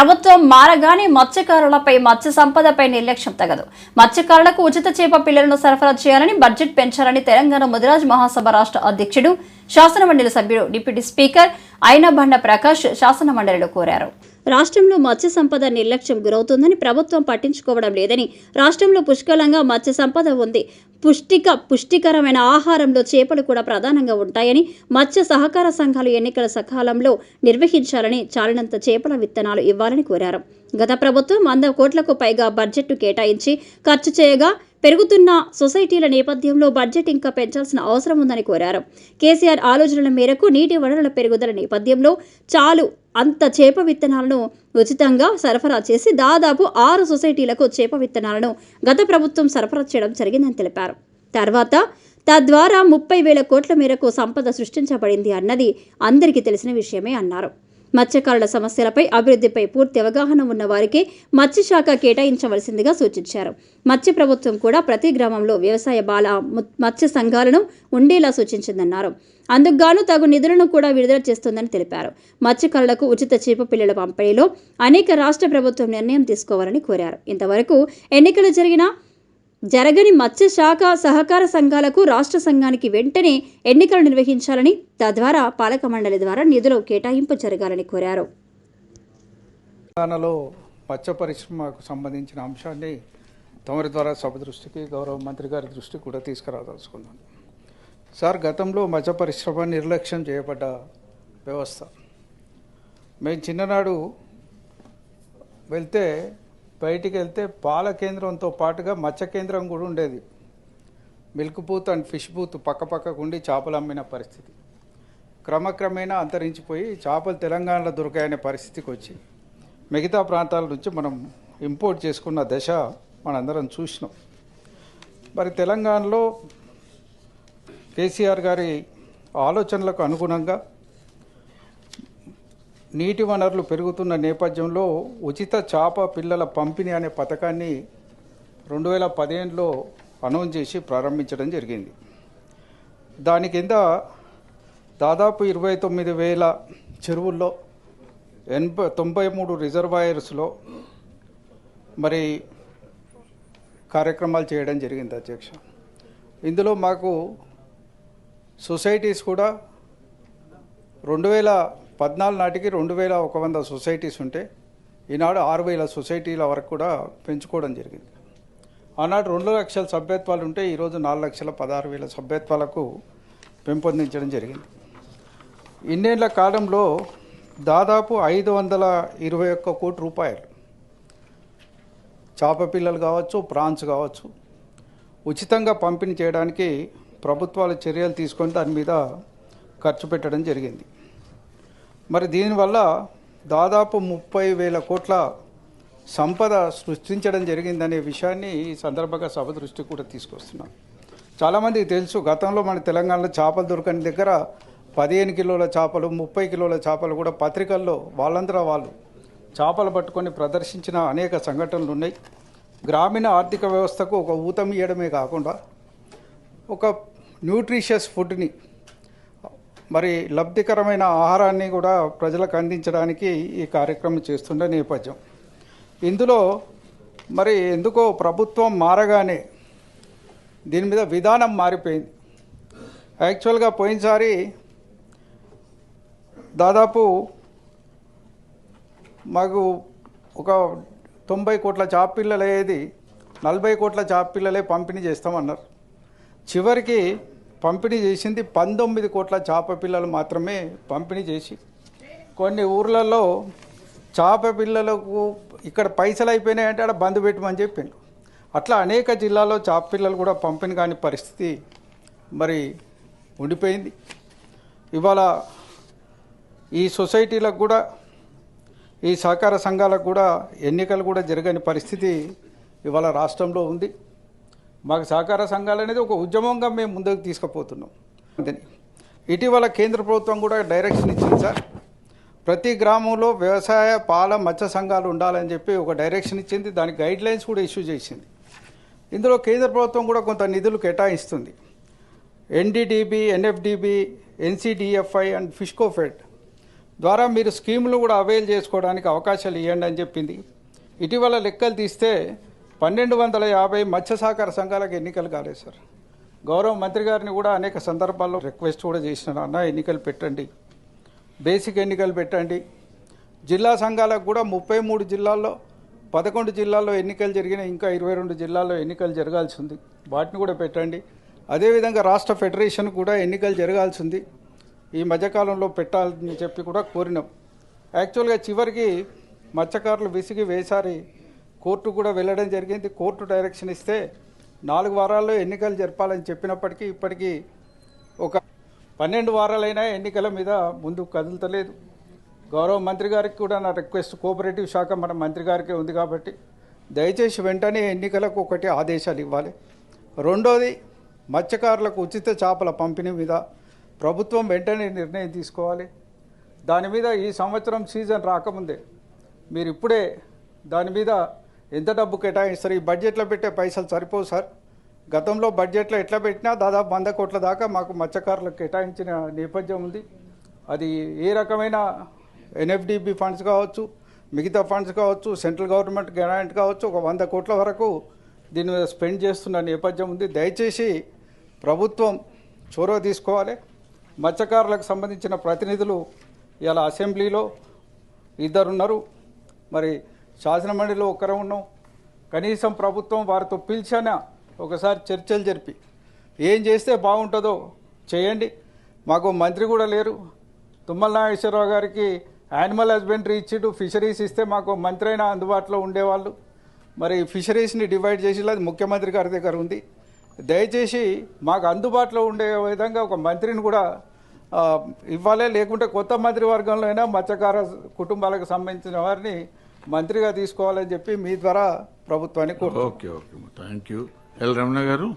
ప్రభుత్వం మారగానే మత్స్యకారులపై మత్స్య సంపదపై నిర్లక్ష్యం తగదు. మత్స్యకారులకు ఉచిత చేప పిల్లలను సరఫరా చేయాలని బడ్జెట్ పెంచాలని తెలంగాణ ముదిరాజ్ మహాసభ రాష్ట్ర అధ్యక్షుడు శాసనమండలి సభ్యుడు డిప్యూటీ స్పీకర్ అయినబండ ప్రకాష్ శాసనమండలిలో కోరారు. రాష్ట్రంలో మత్స్య సంపద నిర్లక్ష్యం గురవుతుందని ప్రభుత్వం పట్టించుకోవడం లేదని రాష్ట్రంలో పుష్కలంగా మత్స్య సంపద ఉంది. పుష్టిక పుష్టికరమైన ఆహారంలో చేపలు కూడా ప్రధానంగా ఉంటాయని మత్స్య సహకార సంఘాలు ఎన్నికల సకాలంలో నిర్వహించాలని చాలినంత చేపల విత్తనాలు ఇవ్వాలని కోరారు. గత ప్రభుత్వం వంద కోట్లకు పైగా బడ్జెట్ను కేటాయించి ఖర్చు చేయగా పెరుగుతున్న సొసైటీల నేపథ్యంలో బడ్జెట్ ఇంకా పెంచాల్సిన అవసరం ఉందని కోరారు. కేసీఆర్ ఆలోచనల మేరకు నీటి వనరుల పెరుగుదల నేపథ్యంలో చాలు అంత చేప విత్తనాలను ఉచితంగా సరఫరా చేసి దాదాపు ఆరు సొసైటీలకు చేప విత్తనాలను గత ప్రభుత్వం సరఫరా చేయడం జరిగిందని తెలిపారు. తర్వాత తద్వారా ముప్పై వేల కోట్ల మేరకు సంపద సృష్టించబడింది అన్నది అందరికీ తెలిసిన విషయమే అన్నారు. మత్స్యకారుల సమస్యలపై అభివృద్ధిపై పూర్తి అవగాహన ఉన్న వారికి మత్స్యశాఖ కేటాయించవలసిందిగా సూచించారు. మత్స్య ప్రభుత్వం కూడా ప్రతి గ్రామంలో వ్యవసాయ బాల మత్స్య సంఘాలను ఉండేలా సూచించిందన్నారు. అందుకుగాను తగు నిధులను కూడా విడుదల చేస్తుందని తెలిపారు. మత్స్యకారులకు ఉచిత చేప పిల్లల పంపిణీలో అనేక రాష్ట్ర ప్రభుత్వం నిర్ణయం తీసుకోవాలని కోరారు. ఇంతవరకు ఎన్నికలు జరిగినా జరగని మత్స్య శాఖ సహకార సంఘాలకు రాష్ట్ర సంఘానికి వెంటనే ఎన్నికలు నిర్వహించాలని తద్వారా పాలక మండలి ద్వారా నిధులు కేటాయింపు జరగాలని కోరారు. మత్స్య పరిశ్రమకు సంబంధించిన అంశాన్ని తమరి ద్వారా సభ దృష్టికి గౌరవ మంత్రి గారి దృష్టికి కూడా తీసుకురాదలుచుకున్నాను సార్ గతంలో మత్స్య పరిశ్రమ నిర్లక్ష్యం చేయబడ్డ వ్యవస్థ. మేము చిన్ననాడు వెళ్తే బయటికి వెళ్తే పాల కేంద్రంతో పాటుగా మత్స్య కేంద్రం కూడా ఉండేది. Milk booth and fish booth పక్క పక్కకు ఉండి చేపలు అమ్మిన పరిస్థితి. క్రమక్రమేణా అంతరించిపోయి చేపలు తెలంగాణలో దొరికాయనే పరిస్థితికి వచ్చి మిగతా ప్రాంతాల నుంచి మనం ఇంపోర్ట్ చేసుకున్న దశ మనందరం చూసినాం. మరి తెలంగాణలో కేసీఆర్ గారి ఆలోచనలకు అనుగుణంగా నీటి వనరులు పెరుగుతున్న నేపథ్యంలో ఉచిత చేప పిల్లల పంపిణీ అనే పథకాన్ని రెండు వేల పదిహేనులో అనౌన్స్ చేసి ప్రారంభించడం జరిగింది. దాని కింద దాదాపు ఇరవై తొమ్మిది వేల చెరువుల్లో ఎనభై తొంభై మూడు రిజర్వాయర్స్లో మరి కార్యక్రమాలు చేయడం జరిగింది అధ్యక్ష. ఇందులో మాకు సొసైటీస్ కూడా రెండు వేల పద్నాలుగు నాటికి రెండు వేల ఒక వంద సొసైటీస్ ఉంటే ఈనాడు ఆరు వేల సొసైటీల వరకు కూడా పెంచుకోవడం జరిగింది. ఆనాడు రెండు లక్షల సభ్యత్వాలు ఉంటే ఈరోజు నాలుగు లక్షల పదహారు వేల సభ్యత్వాలకు పెంపొందించడం జరిగింది. ఇన్నేళ్ళ కాలంలో దాదాపు ఐదు వందల ఇరవై ఒక్క కోటి రూపాయలు చేప పిల్లలు కావచ్చు ప్రాన్స్ కావచ్చు ఉచితంగా పంపిణీ చేయడానికి ప్రభుత్వాలు చర్యలు తీసుకొని దాని మీద ఖర్చు పెట్టడం జరిగింది. మరి దీనివల్ల దాదాపు ముప్పై వేల కోట్ల సంపద సృష్టించడం జరిగిందనే విషయాన్ని ఈ సందర్భంగా సభ దృష్టికి కూడా తీసుకొస్తున్నాం. చాలామందికి తెలుసు గతంలో మన తెలంగాణలో చేపలు దొరకని దగ్గర పదిహేను కిలోల చేపలు ముప్పై కిలోల చేపలు కూడా పత్రికల్లో వాళ్ళందరూ వాళ్ళు చేపలు పట్టుకొని ప్రదర్శించిన అనేక సంఘటనలు ఉన్నాయి. గ్రామీణ ఆర్థిక వ్యవస్థకు ఒక ఊతం ఇవ్వడమే కాకుండా ఒక న్యూట్రిషియస్ ఫుడ్ని మరి లబ్ధికరమైన ఆహారాన్ని కూడా ప్రజలకు అందించడానికి ఈ కార్యక్రమం చేస్తుండే నేపథ్యం. ఇందులో మరి ఎందుకో ప్రభుత్వం మారగానే దీని మీద విధానం మారిపోయింది. యాక్చువల్గా పోయినసారి దాదాపు మాకు ఒక తొంభై కోట్ల చాపిల్లలు అయ్యేది నలభై కోట్ల చాపిల్లలే పంపిణీ చేస్తామన్నారు. చివరికి పంపిణీ చేసింది పంతొమ్మిది కోట్ల చేప పిల్లలు మాత్రమే పంపిణీ చేసి. కొన్ని ఊర్లలో చేప పిల్లలకు ఇక్కడ పైసలు అయిపోయినాయి అంటే ఆడ బంద్ పెట్టమని చెప్పిండు అట్లా అనేక జిల్లాలో చేప పిల్లలు కూడా పంపిణీ కాని పరిస్థితి మరి ఉండిపోయింది. ఇవాళ ఈ సొసైటీలకు కూడా ఈ సహకార సంఘాలకు కూడా ఎన్నికలు కూడా జరగని పరిస్థితి ఇవాళ రాష్ట్రంలో ఉంది. మాకు సహకార సంఘాలు అనేది ఒక ఉద్యమంగా మేము ముందుకు తీసుకుపోతున్నాం. అంతేని. ఇటీవల కేంద్ర ప్రభుత్వం కూడా డైరెక్షన్ ఇచ్చింది సార్. ప్రతి గ్రామంలో వ్యవసాయ పాల మత్స్య సంఘాలు ఉండాలని చెప్పి ఒక డైరెక్షన్ ఇచ్చింది. దానికి గైడ్ లైన్స్ కూడా ఇష్యూ చేసింది. ఇందులో కేంద్ర ప్రభుత్వం కూడా కొంత నిధులు కేటాయిస్తుంది. NDDB NFDB NCDFI and FISHCOPFED ద్వారా మీరు స్కీములు కూడా అవైల్ చేసుకోవడానికి అవకాశాలు ఇవ్వండి అని చెప్పింది. ఇటీవల లెక్కలు తీస్తే పన్నెండు వందల యాభై మత్స్య సహకార సంఘాలకు ఎన్నికలు కాలేదు సార్. గౌరవ మంత్రి గారిని కూడా అనేక సందర్భాల్లో రిక్వెస్ట్ కూడా చేసిన అన్న ఎన్నికలు పెట్టండి. బేసిక్ ఎన్నికలు పెట్టండి. జిల్లా సంఘాలకు కూడా ముప్పై మూడు జిల్లాల్లో పదకొండు జిల్లాల్లో ఎన్నికలు జరిగిన ఇంకా ఇరవై రెండు జిల్లాల్లో ఎన్నికలు జరగాల్సి ఉంది. వాటిని కూడా పెట్టండి. అదేవిధంగా రాష్ట్ర ఫెడరేషన్ కూడా ఎన్నికలు జరగాల్సి ఉంది. ఈ మధ్యకాలంలో పెట్టాలని చెప్పి కూడా కోరినాం. యాక్చువల్గా చివరికి మత్స్యకారులు విసిగి వేసారి కోర్టు కూడా వెళ్ళడం జరిగింది. కోర్టు డైరెక్షన్ ఇస్తే నాలుగు వారాల్లో ఎన్నికలు జరపాలని చెప్పినప్పటికీ ఇప్పటికీ ఒక పన్నెండు వారాలైనా ఎన్నికల మీద ముందుకు కదులుతలేదు. గౌరవ మంత్రి గారికి కూడా నా రిక్వెస్ట్ కోఆపరేటివ్ శాఖ మన మంత్రి గారికే ఉంది కాబట్టి దయచేసి వెంటనే ఎన్నికలకు ఒకటి ఆదేశాలు ఇవ్వాలి. రెండోది మత్స్యకారులకు ఉచిత చేపల పంపిణీ మీద ప్రభుత్వం వెంటనే నిర్ణయం తీసుకోవాలి. దాని మీద ఈ సంవత్సరం సీజన్ రాకముందే మీరు ఇప్పుడే దాని మీద ఎంత డబ్బు కేటాయిస్తారు? ఈ బడ్జెట్లో పెట్టే పైసలు సరిపోవు సార్. గతంలో బడ్జెట్లో ఎట్లా పెట్టినా దాదాపు వంద కోట్ల దాకా మాకు మత్స్యకారులకు కేటాయించిన నేపథ్యం ఉంది. అది ఏ రకమైన ఎన్ఎఫ్డిబి ఫండ్స్ కావచ్చు మిగతా ఫండ్స్ కావచ్చు సెంట్రల్ గవర్నమెంట్ గ్రాంట్ కావచ్చు ఒక వంద కోట్ల వరకు దీని మీద స్పెండ్ చేస్తున్న నేపథ్యం ఉంది. దయచేసి ప్రభుత్వం చొరవ తీసుకోవాలి. మత్స్యకారులకు సంబంధించిన ప్రతినిధులు ఇలా అసెంబ్లీలో ఇద్దరున్నారు. మరి శాసనమండలిలో ఒక్కరే ఉన్నాం. కనీసం ప్రభుత్వం వారితో పిలిచానా ఒకసారి చర్చలు జరిపి ఏం చేస్తే బాగుంటుందో చేయండి. మాకు మంత్రి కూడా లేరు. తుమ్మల నాగేశ్వరరావు గారికి యానిమల్ హస్బెండరీ ఇచ్చిడు. ఫిషరీస్ ఇస్తే మాకు మంత్రి అయినా అందుబాటులో ఉండేవాళ్ళు. మరి ఫిషరీస్ని డివైడ్ చేసి అది ముఖ్యమంత్రి గారి దగ్గర ఉంది. దయచేసి మాకు అందుబాటులో ఉండే విధంగా ఒక మంత్రిని కూడా ఇవ్వాలి. లేకుంటే కొత్త మంత్రివర్గంలో అయినా మత్స్యకార కుటుంబాలకు సంబంధించిన వారిని మంత్రిగా తీసుకోవాలని చెప్పి మీ ద్వారా ప్రభుత్వానికి okay okay thank you. L Ramana గారు?